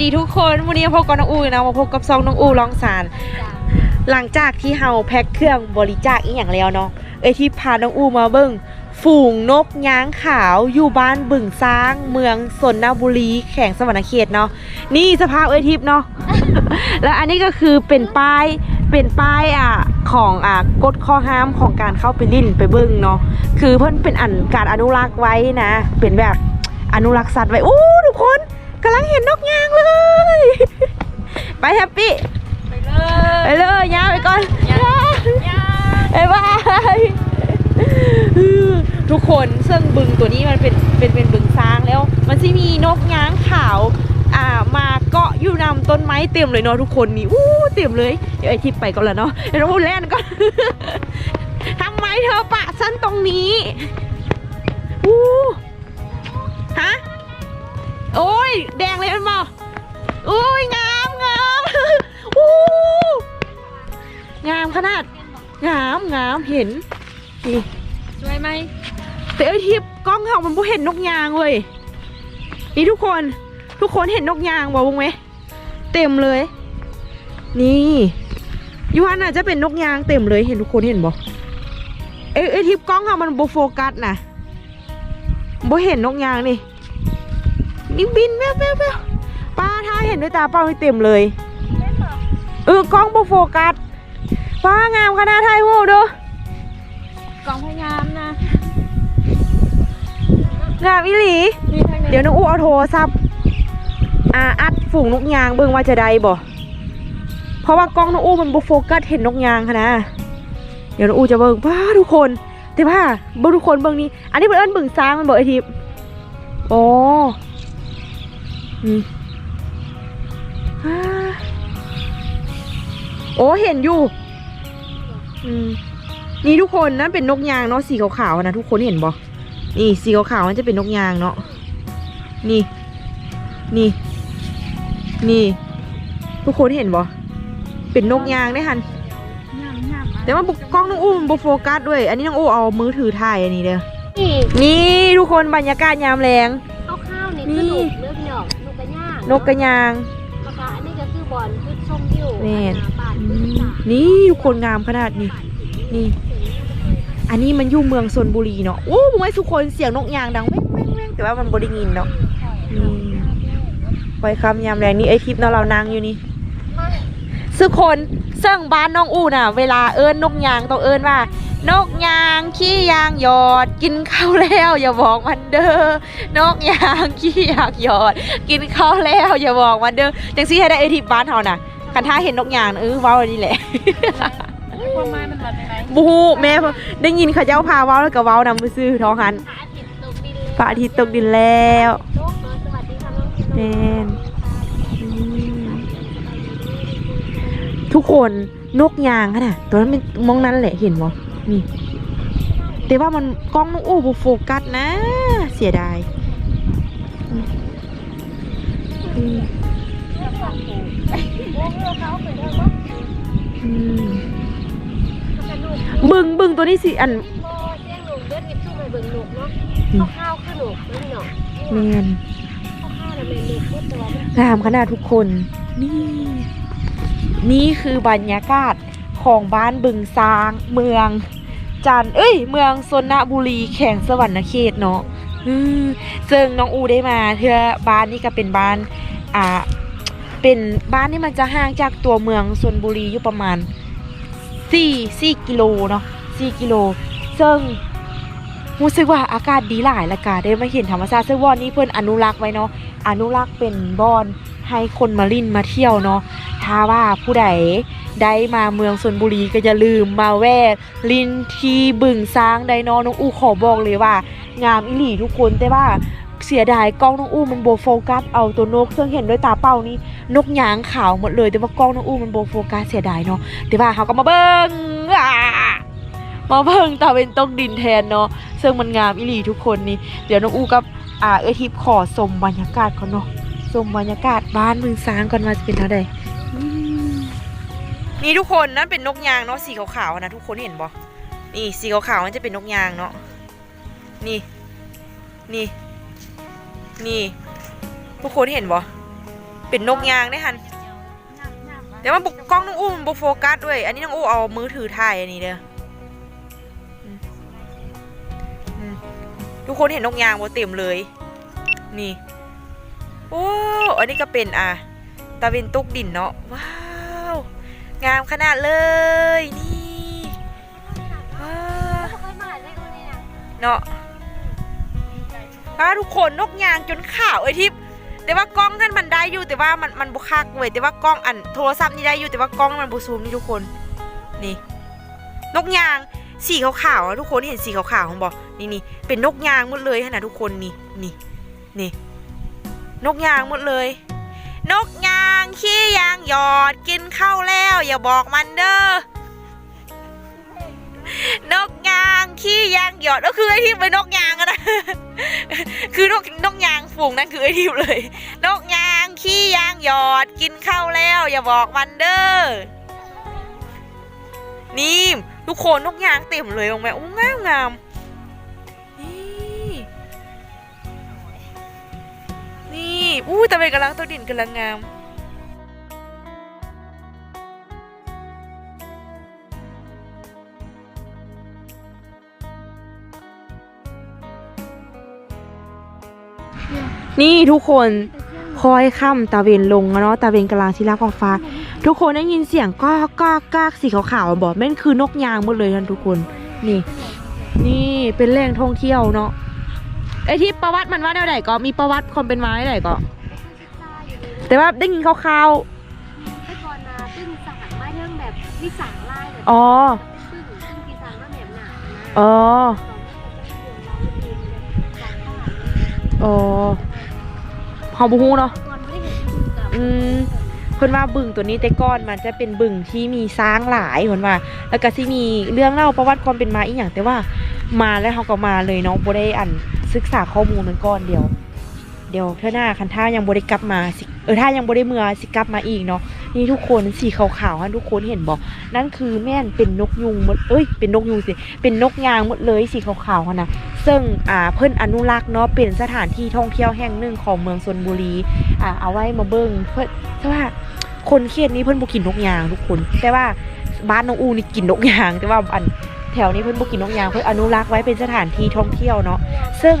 วัสดีทุกคนวันนี้พบกับน้องอูนะมาพบกับซองน้องอูลองสาร หลังจากที่เฮาแพ็คเครื่องบริจาคอีกอย่างแล้วเนาะเอยที่พาน้องอูมาเบิ่งฝูงนกย้างขาวอยู่บ้านบึงซาง เมืองสนนบุรีแข่งสวรรณเขตเนาะนี่สภาพเอยทิพ์เนาะแล้วอันนี้ก็คือเป็นป้ายเป็นป้ายอะของอะกฎข้อห้ามของการเข้าไปลิ่นไปเบิ่งเนาะคือเพิ่อนเป็นอันการอนุรักษ์ไว้นะ เป็นแบบอนุรักษ์สัตว์ไว้โอ้ทุกคน กำลังเห็นนกยางเลย ไปแฮปปี้ ไปเลไปยเลยย่าไปก่อนย่าย่าบ๊ายบายทุกคนซึ่งบึงตัวนี้มันเป็นเป็นเป็นบึงซางแล้ว มันจะมีนกย้างขาวอ่ามาเกาะอยู่นำต้นไม้เต็มเลยเนาะทุกคนนี่อู้เต็มเลยเดี๋ยวไอทิพย์ไปก่อนแล้วเนาะเดี๋ยวเราพูดเล่นก่อนทำไมเธอปะฉันตรงนี้อู้ฮะ โอ้ย แดงเลยมันบอกโอ้ยงามงามอู้งามขนาด งามงามเห็นนี่สวยไหมแต่ไอ้ทิพย์กล้องเขามันบ่เห็นนกยางเว้ยนี่ทุกคนทุกคนเห็นนกยางบ่บุ้งไหมเต็มเลย นี่ยูฮันน่ะจะเป็นนกยางเต็มเลยเห็นทุกคนเห็นบ่เอ้ยไอ้ทิพย์กล้องเขามันบ่โฟกัสนะบ่เห็นนกยางนี่ นี่บินแววแววแววป้าถ้าเห็นด้วยตาเปล่านี่เต็มเลยเออกล้องบ่โฟกัสป้างามขนาดไทยโหเด้อกล่องพยายามนะงามอีหลีนี่ทางไหนเดี๋ยวน้องอู้เอาโทรศัพท์อ่าอัดฝูงนกยางเบิ่งว่าจะได้บ่เพราะว่ากล้องน้องอู้มันบ่โฟกัสเห็นนกยางค่ะนะเดี๋ยวน้องอู้จะเบิ่งว้าทุกคนแต่ว่าเบิ่งทุกคนเบิ่งนี่อันนี้เป็นเอิ้นบึงซางมันบอกไอทิพย์โอ้ นี่อ่าโอ้เห็นอยู่ อืมนี่ทุกคนนั่นเป็นนกยางเนาะสีขาวๆนะทุกคนเห็นบ่นี่สีขาวๆมันจะเป็นนกยางเนาะนี่ นี่ นี่ ทุกคนเห็นบ่เป็นนกยางได้หันย่ามย่ามแต่ว่าบุกกล้องน้องอู้มันบ่โฟกัสด้วย อันนี้น้องอู้เอามือถือถ่ายอันนี้เด้อนี่นี่ทุกคนบรรยากาศยามแรงข้าวๆนี่นี่คือหนูเลือ นกกระยางนะคะอันนี้ก็คือบอลคือชมวิวแม่นหาบ้านอืคือมสานี่ทุกคนงามขนาดนี้ นี่ อันนี้มันอยู่เมืองชนบุรีเนาะโอ้ไม่ทุกคนเสียงนกยางดังแว่งแว่งแว่งแต่ว่ามันบ่ได้ยินเนาะนี่ปล่อยคำยามแรงนี่ไอทิพย์เนาะเรานั่งอยู่นี่ซึ่งคนซึ่งบ้านน้องอูน่ะ เวลาเอิ้นนกยางต้องเอิ้นว่า นกยางขี้ยางหยอด กินข้าวแล้ว อย่าบอกมันเด้อนกยางขี้ยางหยอด กินข้าวแล้ว อย่าบอกมันเด้อจังซี่ให้ได้ไอทิพย์บ้านเฮาน่ะคันถ้าเห็นนกยางน่ะเออเว้าอันนี้แหละความหมายมันมาจากไหนบูฮูแม่ได้ยินเขาเจ้าพาเว้าแล้วก็เว้านำไปซื้อท้องหันพระอาทิตย์ตกดินเลยพระอาทิตย์ตกดินแล้วโลกเนอะสวัสดีค่ะน้องแมนอืมทุกคนนกยางอะน่ะตัวนั้นเป็นมองนั้นแหละเห็นบ่ นี่แต่ว่ามันกล้องน้องอู้บ่โฟกัสนะ เสียดายอืมอืมอืมบึงบึงตัวนี้สิอันโอ้แจ้งหนูเลือดนิบชุ่มไปเบิ่งหนูเนาะอืมข้าวๆคือหนูเลือดหนูแมนข้าวๆน่ะแม่นหนูพูดตัวมันงามขนาดทุกคน นี่ นี่คือบรรยากาศของบ้านบึงซางเมือง จันเอ้ย เมืองสนบุรีแข่งสวรรณเขตเนาะอืมซึ่งน้องอูได้มาเทื่อบ้านนี่ก็เป็นบ้าน อ่า เป็นบ้านที่มันจะห่างจากตัวเมืองสนบุรีอยู่ประมาณ4 4กิโลเนาะ4กิโล ซึ่งรู้สึกว่าอากาศดีหลายละกาได้มาเห็นธรรมชาติซึ่งวอนนี้เพิ่อนอนุรักษ์ไว้เนาะ อนุรักษ์เป็นบอนให้คนมาลินมาเที่ยวเนาะ ถ้าว่าผู้ใด ได้มาเมืองชนบุรีก็อย่าลืมมาแวะลินทีบึงซางไดเนอน้องอูขอบอกเลยว่า งามอิหลีทุกคนแต่ว่าเสียดายกล้องน้องอู้มันโบโฟกัสเอาตัวนกซึ่งเห็นด้วยตาเปล่านี่นกยางขาวหมดเลย แต่ว่ากล้องน้องอู้มันโบโฟกัสเสียดายเนาะแต่ว่าเขาก็มาเบิ้งมาเบิ้งตาเป็นตกดินแทนเนาะซึ่งมันงามอิหลีทุกคนนี่เดี๋ยวน้องอู้กับอ่าเอทิพย์ขอชมบรรยากาศก่อนเนาะชมบรรยากาศบ้านเมืองซางก่อนว่าจะเป็นเท่าใดอืม นี่ทุกคนนั่นเป็นนกยางเนาะสีขาวๆนะทุกคนเห็นบ่นี่สีขาวๆมันจะเป็นนกยางเนาะนี่ นี่ นี่ทุกคนเห็นบ่เป็นนกยางได้หันแต่ว่าบุกกล้องน้องอู้มันบุโฟกัสด้วย อันนี้น้องอู้เอามือถือถ่ายอันนี้เด้อทุกคนเห็นนกยางบ่เต็มเลย นี่ โอ้ อันนี้ก็เป็นอะตะเวนตกดินเนาะว้า งามขนาดเลยนี่ว้าเนาะถ้าทุกคนนกยางจนขาวไอ้ทิพแต่ว่ากล้องท่านมันได้อยู่แต่ว่ามันมันบุคักเว้ยแต่ว่ากล้องอันโทรศัพท์นี่ได้อยู่แต่ว่ากล้องมันบุซูมนี่ทุกคนนี่ นกยางสีขาวๆทุกคนเห็นสีขาวๆของบอกนี่นี่เป็นนกยางหมดเลยขนาดทุกคนนี่นี่นี่นกยางหมดเลย นกยางขี้ยางหยอดกินข้าวแล้ว อย่าบอกมันเด้อนกยางขี้ยางหยอดก็คือไอ้ที่เป็นนกยางอะนะคือนกนกยางฝูงนั่นคือไอ้ที่เลย นกยางขี้ยางหยอดกินข้าวแล้ว อย่าบอกมันเด้อนี่ทุกคนนกยางเต็มเลยลงไปโอ้งามงาม อู้แต่เป็นกำลังตัวดินกำลังงามนี่ทุกคนคอยค่ำตาเวนลงเนาะตาเวนกำลังที่รักฟ้าฟ้า ทุกคนได้ยินเสียงก้อกก้อกก้ากสีขาวๆบอกแม่นคือนกยางหมดเลยท่านทุกคน นี่ นี่เป็นแหล่งท่องเที่ยวเนาะ ไอที่ประวัติมันว่าแนวไหนก็มีประวัติความเป็นมาแนวไหนก็แต่ว่าได้ยินคร่าวไปก่อนนะซึ่งสั่งมาเรื่องแบบวิสางลายแบบๆอ๋อซึ่งซึ่งกีสั่งมาแบบหนานะอ๋อตอนนั้นก็จะเรียนร้องเพลงแบบสองข้างอ๋อพอบูฮูเนาะ ก่อนไม่ได้เห็นกับอืม เพิ่นว่าบึงตัวนี้แต่ก่อนมันจะเป็นบึงที่มีสร้างหลายเพิ่นว่า แล้วก็สิมีเรื่องเล่าประวัติความเป็นมาอีหยังแต่ว่ามาแล้วเขาก็มาเลยเนาะบ่ได้อัน ศึกษาข้อมูลมันก่อนเดียว เดี๋ยวเท่าหน้าคันท่ายังบ่ได้กลับมาสิเออถ้ายังบ่ได้เมื่อสิกลับมาอีกเนาะนี่ทุกคนสีขาวๆฮะทุกคนเห็นบ่นั่นคือแม่นเป็นนกยุงหมดเอ้ยเป็นนกยุงสิเป็นนกยางหมดเลยสีขาวๆหั่นะซึ่งอ่าเพิ่นอนุรักษ์เนาะเป็นสถานที่ท่องเที่ยวแห่งหนึ่งของเมืองชนบุรีอ่าเอาไว้มาเบิ่งเพื่อแต่ว่าคนเขตนี้เพิ่นบ่กินนกยางทุกคน แต่ว่าบ้านน้องอูนี่กินนกยางแต่ว่าอัน แถวนี้เพิ่นบ่กินนกยางเพิ่นอนุรักษ์ไว้เป็นสถานที่ท่องเที่ยวเนาะซึ่ง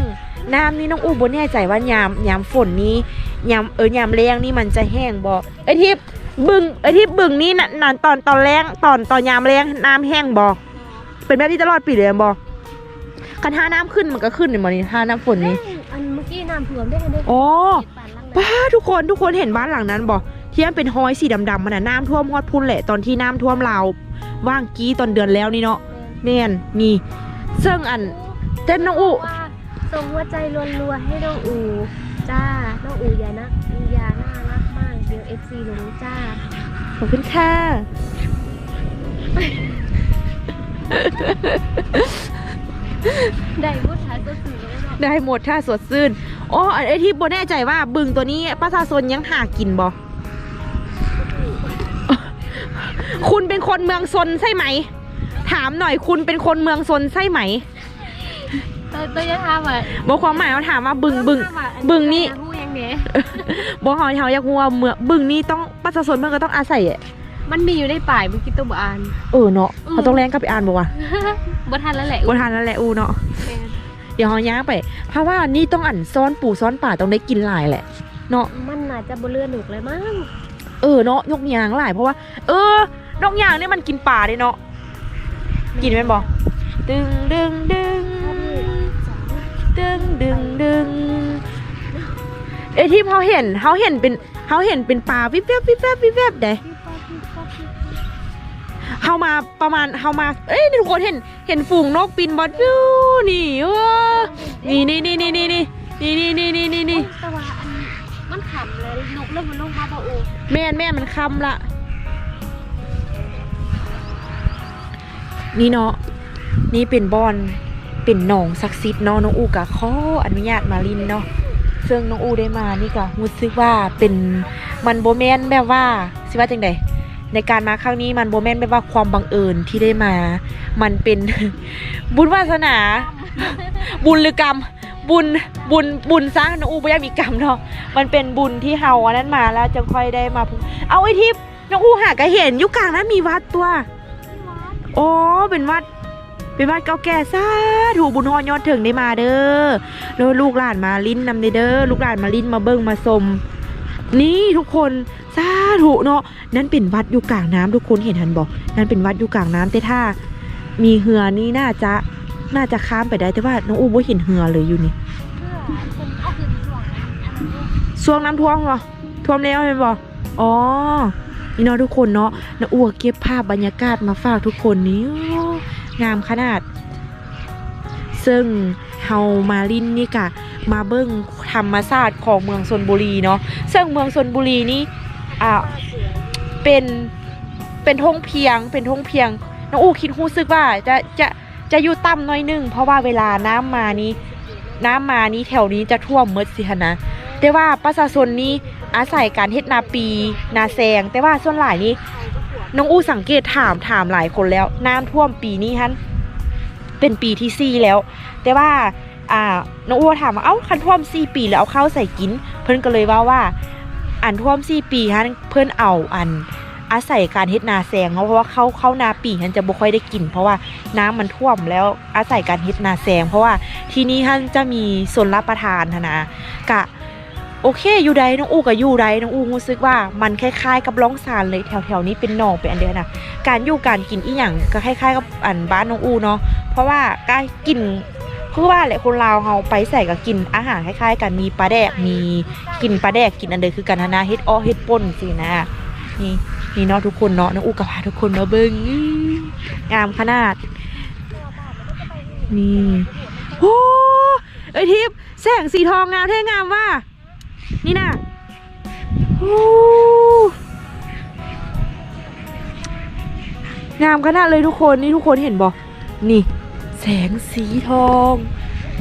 น้ำนี่น้องอูบ่แน่ใจว่ายามยามฝนนี้ยามเออยามแล้งนี่มันจะแห้งบ่ไอ้ที่บึงไอ้ที่บึงนี่น่ะน่ะตอนตอนแล้งตอนตอนยามแล้งน้ำแห้งบ่เป็นแบบนี้ตลอดปีเลยบ่คันถ้าน้ำขึ้นมันก็ขึ้นนี่บ่นี่ถ้าน้ำฝนนี่อันเมื่อกี้น้ำท่วมได้เห็นได้อ๋อปานลังป้าทุกคนทุกคนเห็นบ้านหลังนั้นบ่ที่มันเป็นหอยสีดำๆมันน่ะน้ำท่วมฮอดพุ่นแหละตอนที่น้ำท่วมเราวว่างกี้ตอนเดือนแล้วนี่เนาะ แม่นนี่ซึ่งอันเต้นน้องอุว่าส่งหัวใจรัวๆให้น้องอูจ้า น้องอูอย่านะอย่าน่ารักมากเดี๋ยว FC ลงจ้า ขอบคุณค่ะ ได้พูดท้ายก็สื่อแล้วเนาะได้หมดถ้าสดชื่นอ๋ออันไอที่บ่แน่ใจว่าบึงตัวนี้ประชาชนยังหากินบ่ คุณเป็นคนเมืองซนใช่ไหม ถามหน่อยคุณเป็นคนเมืองซนใช่ไหมตัวตัวจะทำอะบอกความหมายเขาถามว่าบึงบึงตัวจะทำอะอับึงนี่พูดยังไงบอกเขาเขาอยากรู้ว่าเมืองบึงนี่ต้องประชาชนเมืองก็ต้องอาศัยอะมันมีอยู่ในป่ายเมื่อกี้ตัวบอ่านเออเนาะอืมเขาต้องแรงกลับไปอ่านบอกว่าบ่ทันแล้วแหละกูทานนั่นแหละอูเนาะแม่นเดี๋ยวเขาย่างไป เพราะว่านี่ต้องอ่านซ้อนปู่ซ้อนป่าต้องได้กินหลายแหละ เนาะมันน่าจะบ่เลือหนุกเลยมั้งเออเนาะยกยางหลายเพราะว่า เออนกยางเนี่ยมันกินป่าเลยเนาะ กินแม่นบ่ดึงดึงดึงดึงดึงดึงเอ้ยที่เขาเห็นเขาเห็นเป็นเขาเห็นเป็นปลาวิบแวบวิบแวบวิบแวบเด้เขามาประมาณเขามา เอ้ยทุกคนเห็นเห็นฝูงนกบินบอดวิวนี่เออนี่นี่นี่นี่นี่นี่นี่นี่นี่นี่นี่แต่ว่าอันมันขำเลยนกเริ่มมันลงมาบ่โอแม่นแม่นมันคำละ นี่เนาะนี่เป็นบอนเป็นหนองศักดิ์สิทธิ์เนาะน้องอูกะขออนุญาตมาลินเนาะซึ่งน้องอูได้มานี่ก็รู้สึกว่าเป็นมันโบแมนแบบว่าสิว่าจังไดในการมาครั้งนี้มันโบแมนแบบว่าความบังเอิญที่ได้มา มันเป็นบุญวาสนา บุญหรือกรรมบุญบุญบุญสร้างน้องอูบ่อยากมีกรรมเนาะมันเป็นบุญที่เฮาอันนั้นมาแล้วจึงค่อยได้มาเอาไอ้ทิพน้องอูหาก็เห็นยู่กลางนั้นมีวัดตัว โอ๋อเป็นวัดเป็นวัดเก่าแก่ซาถูบุญฮอยอดถึงได้มาเด้อแล้วลูกหลานมาลิ้นนำเด้อลูกหลานมาลิ้นมาเบิ่งมาชมนี่ทุกคนสาธุเนาะนั่นเป็นวัดอยู่กลางน้ำทุกคนเห็นทันบอกนั่นเป็นวัดอยู่กลางน้ำแต่ถ้า มีเหือนี่น่าจะน่าจะข้ามไปได้แต่ว่าน้องอูบ่เห็นเหือเลยอยู่นี่ช่วงน้ำท่วมเหรอท่วมแล้วเห็นบ่อ๋อ นี่เนาะทุกคนเนาะน้าอ้วกเก็บภาพบรรยากาศมาฝากทุกคนนี้งามขนาด ซึ่งเฮามาลินนี่กะ มาเบิ้งธรรมศาสตร์ของเมืองชนบุรีเนาะซึ่งเมืองชนบุรีนี่อ่าเป็นเป็นทงเพียง เป็นทงเพียงน้องอูคิดรู้สึกว่าจะจะจะอยู่ต่ำหน้อยหนึงเพราะว่าเวลาน้ำมานี้น้ำมานี้แถวนี้จะท่วมหมดสิฮะนะแต่ว่าประชาชนนี้ อาศัยการเฮ็ดนาปี นาแซง แต่ว่าส่วนหลายนี้น้องอู้สังเกตถามถามหลายคนแล้วน้ำท่วมปีนี้ฮันเป็นปีที่สี่แล้ว แต่ว่าอ่าน้องอู้ถามว่าเอ้าคันท่วมสี่ปีแล้วเอาข้าวใส่กิน เพิ่นก็เลยว่าว่า อันท่วมสี่ปีฮันเพิ่นเอาอันอาศัยการเฮ็ดนาแซงเพราะว่าเข้าเข้านาปีฮันจะบ่ค่อยได้กิน เพราะว่าน้ำมันท่วมแล้วอาศัยการเฮ็ดนาแซงเพราะว่าที่นี่ฮันจะมีส่วนรับประทานหั้นนะกะ โอเคอยู่ใดน้องอูกับอยู่ใดน้องอูรู้สึกว่ามันคล้ายๆ กับล่องซานเลยแถวๆนี้เป็นหนองเป็นอันเดียวนะการอยู่การกินอีหยังก็คล้ายๆกับอันบ้านน้องอูเนาะเพราะว่าการกินคือว่าแหละคนลาวเฮาไปใส่ก็กินอาหารคล้ายๆ กันมีปลาแดกมีกินปลาแดกกินอันเดียวคือกันนะเฮ็ดอ้อเฮ็ดป่นสินะนี่นี่เนาะทุกคนเนาะน้องอูก็พาทุกคนมาเบิ่งงามขนาดนี่โอ้เอ้ทิพย์แสงสีทองงามแท้งามว่า นี่นะงามขนาดเลยทุกคนนี่ทุกคนเห็นบ่นี่ แสงสีทอง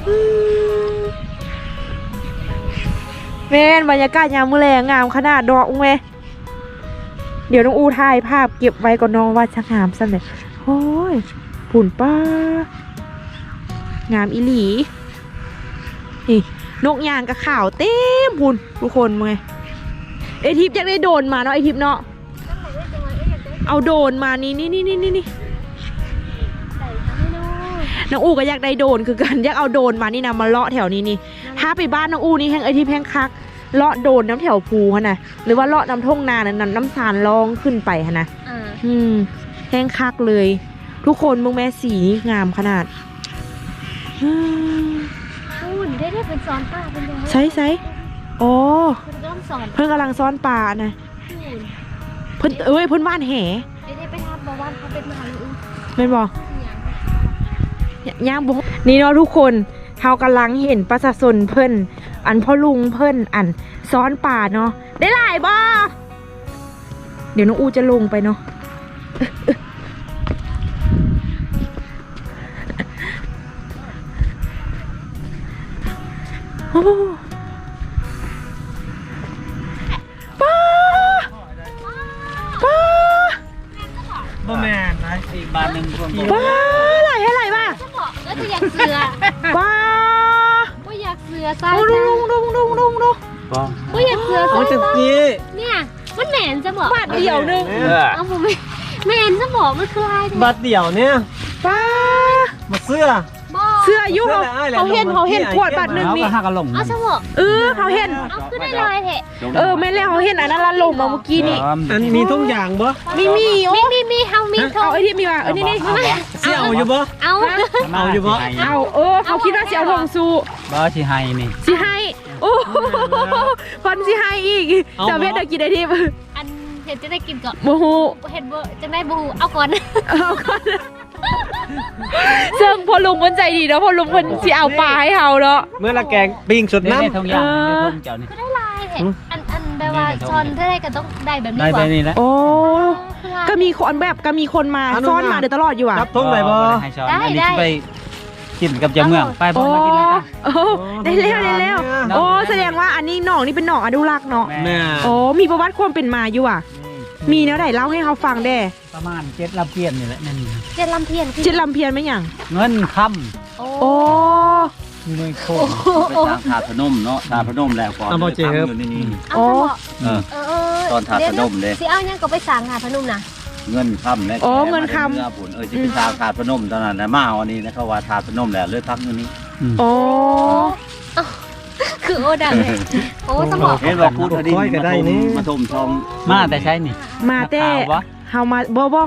อืมแม่นบรรยากาศยามมื้อแลงงามขนาดดอกอุ้งแม่เดี๋ยวน้องอูถ่ายภาพเก็บไว้ก่อนน้องว่าช่างงามสั่นเลยโอ้ยปุ่นป้างามอีหลีนี่ นกยางกับข่าวเต็มพูนทุกคนมึงไงไอทิพย์อยากได้โดนมาเนาะไอทิพย์เนาะเอาโดนมานี่นี่นี่นี่นี่นี่น้องอูก็อยากได้โดนคือกันอยากเอาโดนมานี่นะมาเลาะแถวนี้นี่ถ้าไปบ้านน้องอูนี่แห้งไอทิพย์แห้งคักเลาะโดนน้ำแถวภูฮะนะหรือว่าเลาะน้ำทุ่งนาเนั้นน้ำสารลองขึ้นไปฮะนะอืมแห้งคักเลย ทุกคนมึงแม่สีนี่งามขนาดอืม นได้ได้เป็นสอนป้าเป็นยังไงใช้ใช้อ๋อคุณก็ต้องสอนเพิ่นกำลังซ้อนปลานะอุ่นเพิ่นเอ้ยเพิ่นว่านแหได้ได้ไปทำมาวันเขาเป็นมหาลุงแม่นบ่อย่างย่างบ่นี่เนาะทุกคนเฮากำลังเห็นประชาชนเพิ่นอันพ่อลุงเพิ่นอันซ้อนปลาเนาะได้หลายบ่เดี๋ยวน้องอูจะลงไปเนาะโอ้ ป้าป้าบ่แม่นนะอีกบาทหนึ่งรวมป้าหลายให้หลายป่ะจะบอกก็จะอยากเสือป้าว่าอยากเสือซาโอ้ดุงดุงดุงดุงดุงดุงบ่ว่าอยากเสือเอาซาจังกี้เนี่ยมันแหนนจะบอกบาทเดียวหนึงเออเอาผมไม่แหนนจะบอกมันคืออะไรบาทเดียวเนี่ยป้ามาเสื้อบอกเสื้ออายุเขาเสื้ออะไรเขาเห็นลงมาเขาเห็นที่ขวดบาทหนึ่งนี่เอาก็หักกระหล่ำเอาจะบอกเออเขาเห็นเอาขึ้นได้ลายเถอะเออไม่แล้วเขาเห็นอันนั้นละลงมาเมื่อกี้นี่อันมีทุกอย่างบ่มีมีโอ้มีมีมีเฮามีทอเอางไอ้ที่มีว่ะเออนี่นี่เสี่เอาอยู่บ่เอาเอาอยู่บ่เอาเออเขาคิดว่าสิเอาทองสู้บ่สิให้นี่สิให้โอ้โหคนสิให้อีกจะเวทเดยวกินได้ที่อันเห็นจะได้กินก่อนโมโหเห็นเบอร์จะได้บูเอาก่อนเอาก่อน ซึ่งพอลุงคนใจดีเนาะพอลุงคนสิเอาปลาให้เฮาเนาะเมื่อละแกงปิ้งสดได้น้ำได้ทุกอย่างเออได้ทุกเจ้านี่ก็ได้ลายเถอะอันอันแปลว่าชอนถ้าได้ก็ต้องได้แบบนี้ได้กไปว่านี่แหละโอ้คือลายก็มีคนแบบก็มีคนมาซ่อนมาเดี๋ยวตลอดอยู่อะครับทุ่งไหนบ่ให้ช้อนได้อันนี้ได้ไปกินกับเจ้าเมืองไปบ่โอ้มากินกันโอ้ได้แล้วได้แล้วโอ้แสดงว่าอันนี้หนองนี่เป็นหนองอนุรักษ์เนาะแม่โอ้มีประวัติความเป็นมาอยู่อะ มีแนวไหนเล่าให้เขาฟังได้ประมาณเจ็ดลำเพียนนี่แหละนั่นนี่เจ็ดลำเทียนคือชิดลำเพียนไหมอย่างเงินคโอ้โอ้เมืองโคไปทางถาดพนมเนาะถาดพนมแล้วก่อนเอาบ่เจ็บตั้งอยู่ในนี้ เอาสมอเออ เออเออตอนถาดพนมเลย สิเอายังก็ไปสั่งหาพนมนะเงินค่ำและอ๋อแขเงินค่ำมาได้เนื้อบุญเออจะเป็นทางถาดพนมตอนนั้นนะมาเอาอันนี้นะเขาว่าถาดพนมแหละเลยพักอยู่นี่โอ้คือ โอดังเลยโอ้สมอเห็นว่าพูดอดีตค่อยก็ได้นี่มาทมทองมาแต่ใช้นี่มาแต่ข่าววะเฮามาบ่บ่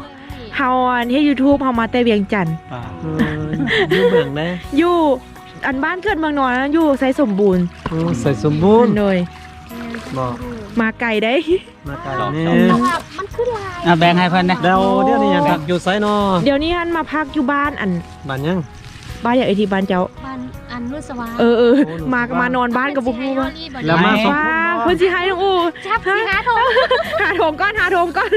เฮาอันเฮ็ด YouTube เฮามาแต่เวียงจันทน์ป่าเอออยู่เมืองนะอยู่อันบ้านเกิดเมืองนอนนั้นอยู่ไสสมบูรณ์โอ้ใส่สมบูรณ์โดยบอกมาไกลได้มาไกลนี่แต่ว่ามันขึ้นลายอะแบ่งให้เพิ่นนะแล้วเดี๋ยวนี้ยังพักอยู่ไซนอเดี๋ยวนี้ฮันมาพักอยู่บ้านอันบ้านยัง บ้านอย่างไอที่บ้านเจ้า บ้านอันนุสวาเออเออโอ้หนูมามานอนบ้านกับบุกบูบูว่าแล้วมาสองว้าเพิ่นสิให้น้องอูชับสิหาโทรหาโถมก้อนหาโถมก้อน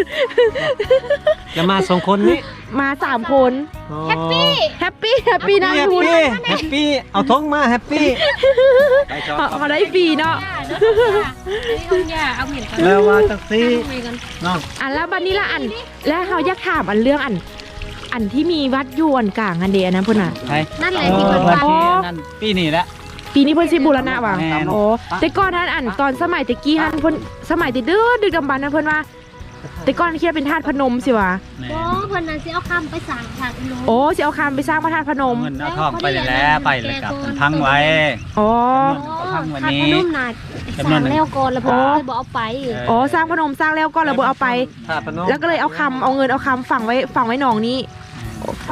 จะมาสองคนนี้มาสามคนแฮปปี้แฮปปี้แฮปปี้นะแฮปคุณปี้แฮปปี้เอาท้องมาแฮปปี้ไปชอบเขาเขาได้ฟรีเนาะเอาอย่าเอาเหม็นกันแล้วว่าจักซี่เอาเหม็นกันน้องอันแล้วบัดนี้ละอัน และเขาอยากถามอันเรื่องอัน อันที่มีวัดอยู่อันกลางอันเดียนะเพิ่นน่ะ ใช่นั่นแหเอละที่อเปิดวันบ้านที่นั่นปีนี้แหละ ปีนี้เพิ่นสิบูรณะว่ะแม่น โอ้แต่ก่อนนั้นอันตอนสมัยตะกี้ฮันเพิ่นสมัยตะเดือดึกดำบรรพ์นั้นเพิ่นว่า แต่ก่อนคิดว่าเป็นธาตุพนมสิวะแม่โอ้เพิ่นน่ะสิเอาคำไปสั่งฉากอีโลโอ้สิเอาคำไปสร้างพระธาตุพนมเงินเอาทองไปเลยแหล้วไปเลยกับพังไว้ อ๋อเอาทางวันขาดนี้พนุ่มน่ะจำนวนสั่งหนึ่ง แล้วก่อนแล้วเพิ่นเลยบ่เอาไปอ๋อสร้างพนมสร้างแล้วก็ระเบิดเอาไป ถ้าพนมแล้วก็เลยเอาคำเอาเงินเอาคำฝังไว้ฝังไว้หนองนี้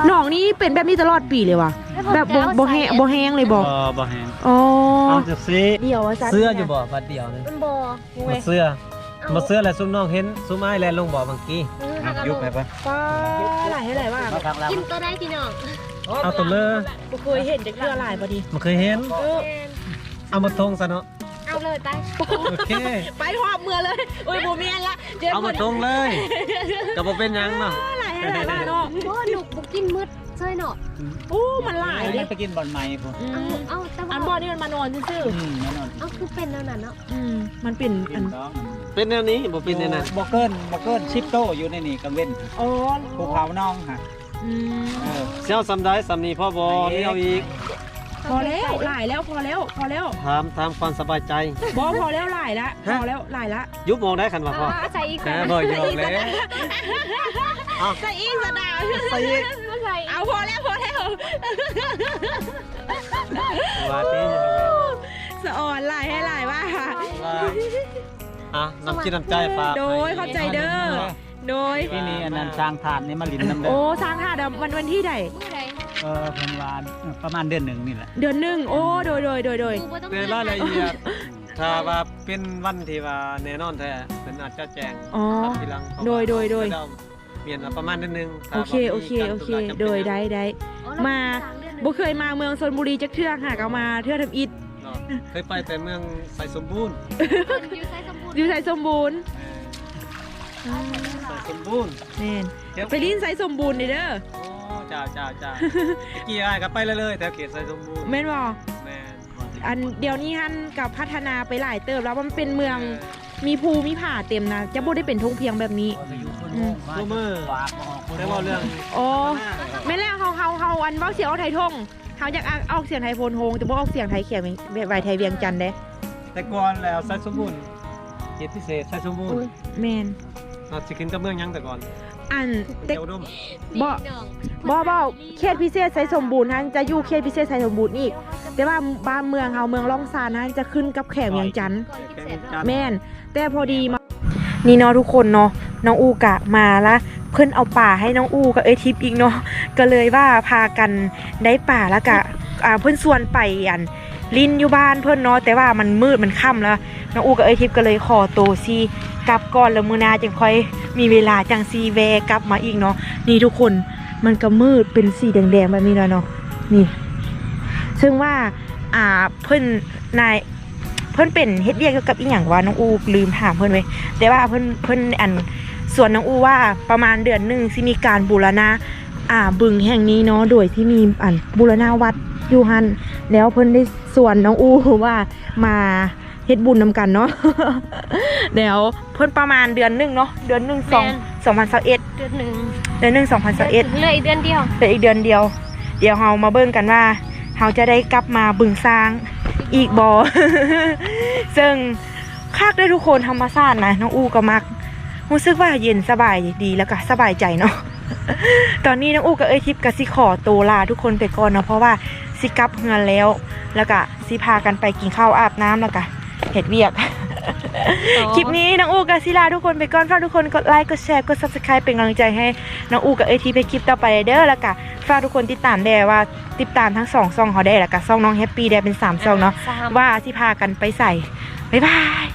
หนองนี้เป็นแบบนี้ตลอดปีเลยว่ะ แบบบ่บ่แห้งบ่แห้งเลยบ่บ่บ่แห้งอ๋อเอาจักซี่เดี๋ยวว่าซั่นเสื้ออยู่บ่บัดเดียวนี่มันบ่มาเสื้อมาเสื้อแล้วซุมน้องเห็นซุมอ้ายแลนลงบ่บางกี้เออหักเอายุบไปปะป้าหลายเท่าไหร่ว่ามาทางเรากินตัวได้พี่น้องเอาตัวเลยบ่เคยเห็นจักเทื่อหลายบ่ดีมันเคยเห็นเออเอามาทงซะเนาะเอาเลยไปโอเคไปหอบเมือเลยโอ้ยบ่แม่นละเจ็บเอามาทงเลยก็บ่เป็นหยังเนาะ หลายเท่าไหร่ว่าเนาะโอ้หนุกบุกินมืดเซยเนาะโอ้มันหลายเด้ไปกินบอลใหม่พุ่นอืเอามเอาแต่อัว่านบ่นี่มันมานอนซื่ออืมแน่นอนเอาคือเป็นแล้วน่ะเนาะๆอืมมันเป็นอันเป็นแนวนี้บ่เป็นแนวนั้นบ่เกินบ่เกิน10โตอยู่ในนี่กังเว้นอ๋อภูเขาน้องฮะอืมเออเจ้าซำได้ซำนี้พ่อบ่มีเอาอีก พอแล้วหลายแล้วพอแล้วพอแล้วถามตามความสบายใจ บอพอแล้วหลายละพฮะ อแล้วหลายละยุบมองได้คันว่าพ่อเอาใส่อีกแหมบ่ยอมเล ยใส่อีกสดาใส่อีกเอาใส่เอาพอแล้วพอแล้วว่าติสะอ่อนหลายให้หลายว่าอะน้ำจิตน้ำใจฝากโดยเข้าใจเด้อ โดยปีนี้อันนั้นสร้างถาดนี่มาลินน้ำเด้โอ้สร้างหาดวันวันที่ใดมือใดเออเพิ่นว่าประมาณเดือนหนึ่งนี่แหละเดือนหนึ่งโอ้โดยโดยโดยโดยดูบ่ต้องในรายละเอียดถ้าว่าเป็นวันที่ว่าแน่นอนแท้เพิ่นอาจจะแจ้งอ๋อทีหลังโดยโดยโดย เยวาประมาณเดือนหนึงถ้าโอเคโอเคโอเคว่ามีการโดยตุลาจำเป็นได้ได้อ๋อแล้วมาสงดือนหนึ่งบ่เคยมาเมืองชนบุรีจักเทื่อหากเอามาเทื่อทำอิฐเนาะเคยไปแต่เมืองไสสมบูรณ์เพิ่นอยู่ไสสมบูรณ์อยู่ไสสมบูรณ์ไสสมบูรณ์แม่นเดี๋ยวไปลิ้นไสสมบูรณ์นี่เด้อโอ้จ้าจ้าจ้าตะกี้อ้ายก็ไปเรื่อยๆแถวเขตไสสมบูรณ์แม่นบ่แม่นอันเดี๋ยวนี้ฮันกับพัฒนาไปหลายเติบแล้วมันเป็นเมือง มีภูมีผาเต็มนะจะบ่ได้เป็นทุ่งเพียงแบบนี้ อืมซูเมอร์แต่ว่าเรื่องอ๋อไม่แล้วเฮาเฮาเฮาอันเว้าเสียงเอาไทยทงเฮาอยากออกเสียงไทยโพนโฮงแต่บ่ออกเสียงไทยเขียนแบบไวไทยเวียงจันทน์เด้แต่ก่อนแล้วไสสมบูรณ์เขตพิเศษไสสมบูรณ์แม่นเราสิขึ้นกับเมืองหยังแต่ก่อน อันเดีแต่ยวดมบ่พี่น้องบ่บ่เขตพิเศษไสสมบูรณ์ฮันจะอยู่เขตพิเศษไสสมบูรณ์อีก แต่ว่าบ้านเมืองเฮาเมืองล่องซานนั้นจะขึ้นกับแขกเวียงจันทน์ก่อนกินเสร็จเนาะแม่น แต่พอดีมานี่เนาะทุกคนเนาะน้องอูกะมาละเพิ่นเอาป่าให้น้องอูกับเอยทิปอีกเนาะก็เลยว่าพากันได้ป่าแล้วกะอ่าเพิ่นส่วนไปอันลินอยู่บ้านเพิ่นเนาะแต่ว่ามันมืดมันค่ำแล้วน้องอูกับเอยทิปก็เลยขอโตวซี กลับก่อนแล้วมือนาจังค่อยมีเวลาจังซีแวกลับมาอีกเนาะนี่ทุกคนมันก็มืดเป็นสีแดงๆแบบนี้แล้วเนาะนี่ ซึ่งว่าอ่าเพิ่อนนายเพิ่อนเป็นเฮ็ดเวียกเกี่ยวกับอีหยังวะน้องอูลืมถามเพิ่อนไว้แต่ว่าเพิ่อนเพิ่อนอันส่วนน้องอูว่าประมาณเดือนหนึ่งสิมีการบูรณะอ่าบึงแห่งนี้เนาะโดยที่มีอันบูรณะวัดยู่หันแล้วเพิ่อนได้ส่วนน้องอูว่ามา เฮ็ดบุญนำกันเนาะแล้วเพิ่นประมาณเดือนหนึงเนาะ เดือนหนึงสองสองพันสิบเอ็ดเดือนหนึ่งเดือนหนึงสองพันสิบเอ็ดเหลืออีกเดือนเดียวเหลืออีกเดือนเดียว เดี๋ยวเรามาเบิ่งกันว่าเราจะได้กลับมาบึงซางอีกบอ ซึ่งคักได้ทุกคนธรรมชาตินะน้องอูก็มักรู้สึกว่าเย็นสบายดีแล้วก็สบายใจเนาะ ตอนนี้น้องอูกับเอ้ยทิพย์ก็สิขอตัวลาทุกคนไปก่อนเนาะเพราะว่าสิกลับเฮือนแล้ว แล้วก็สิพากันไปกินข้าวอาบน้ำแล้วก็ เห็ดเวียก คลิปนี้น้องอูกับศิลาทุกคนไปก่อนฝากทุกคนกดไลค์กดแชร์กด subscribe เป็นกำลังใจให้น้องอูกับเอทีไปคลิปต่อไปเด้อแล้วก็ฝากทุกคนติดตามได้ว่าติดตามทั้งสองซองเขาได้แล้วก็ซองน้องแฮปปี้ได้เป็นสามซองเนาะสามว่าที่พากันไปใส่บ๊ายบาย